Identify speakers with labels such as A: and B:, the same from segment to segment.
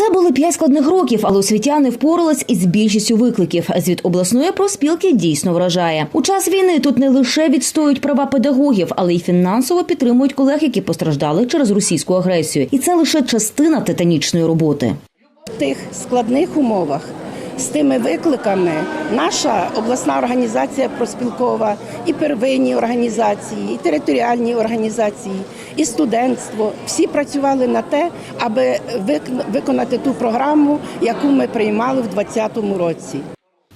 A: Це були п'ять складних років, але освітяни впорались із більшістю викликів. Звіт обласної проспілки дійсно вражає. У час війни тут не лише відстоюють права педагогів, але й фінансово підтримують колег, які постраждали через російську агресію. І це лише частина титанічної роботи.
B: В тих складних умовах з тими викликами наша обласна організація проспілкова, і первинні організації, і територіальні організації, і студентство всі працювали на те, аби виконати ту програму, яку ми приймали в 2020 році.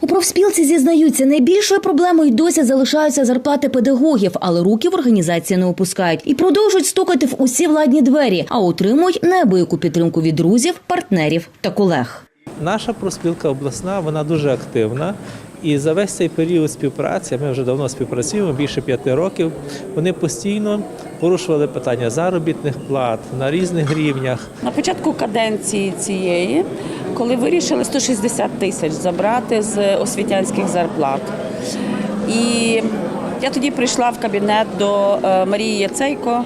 A: У профспілці зізнаються, найбільшою проблемою досі залишаються зарплати педагогів, але руки в організації не опускають і продовжують стукати в усі владні двері, а отримують неабияку підтримку від друзів, партнерів та колег.
C: Наша профспілка обласна, вона дуже активна. І за весь цей період співпраці, ми вже давно співпрацюємо, більше п'яти років. Вони постійно порушували питання заробітних плат на різних рівнях.
D: На початку каденції цієї, коли вирішили 160 тисяч забрати з освітянських зарплат. І я тоді прийшла в кабінет до е, Марії Яцейко,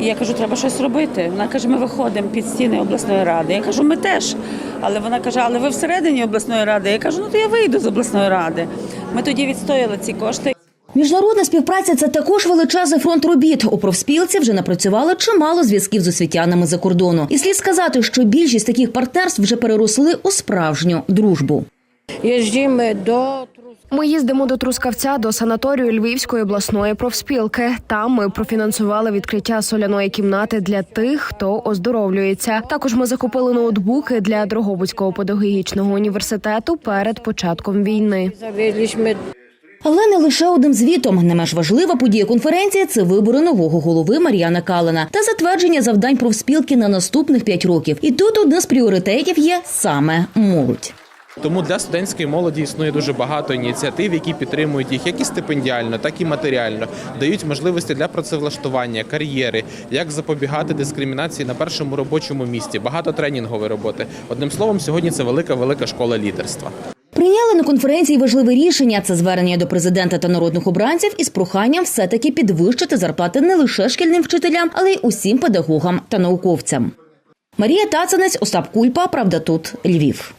D: і я кажу, треба щось робити. Вона каже, ми виходимо під стіни обласної ради. Я кажу, ми теж. Але вона каже, але ви всередині обласної ради. Я кажу, ну то я вийду з обласної ради. Ми тоді відстояли ці кошти.
A: Міжнародна співпраця це також величезний фронт робіт. У профспілці вже напрацювали чимало зв'язків з освітянами за кордону. І слід сказати, що більшість таких партнерств вже переросли у справжню дружбу.
E: Jeździmy do
F: Ми їздимо до Трускавця до санаторію Львівської обласної профспілки. Там ми профінансували відкриття соляної кімнати для тих, хто оздоровлюється. Також ми закупили ноутбуки для Дрогобицького педагогічного університету перед початком війни.
A: Але не лише одним звітом. Не менш важлива подія конференції це вибори нового голови Мар'яна Калина та затвердження завдань профспілки на наступних п'ять років. І тут одне з пріоритетів є саме молодь.
G: Тому для студентської молоді існує дуже багато ініціатив, які підтримують їх як і стипендіально, так і матеріально, дають можливості для працевлаштування, кар'єри, як запобігати дискримінації на першому робочому місці. Багато тренінгової роботи. Одним словом, сьогодні це велика велика школа лідерства.
A: Прийняли на конференції важливе рішення. Це звернення до президента та народних обранців із проханням все-таки підвищити зарплати не лише шкільним вчителям, але й усім педагогам та науковцям. Марія Тацанець, Остап Кульпа. Правда, тут Львів.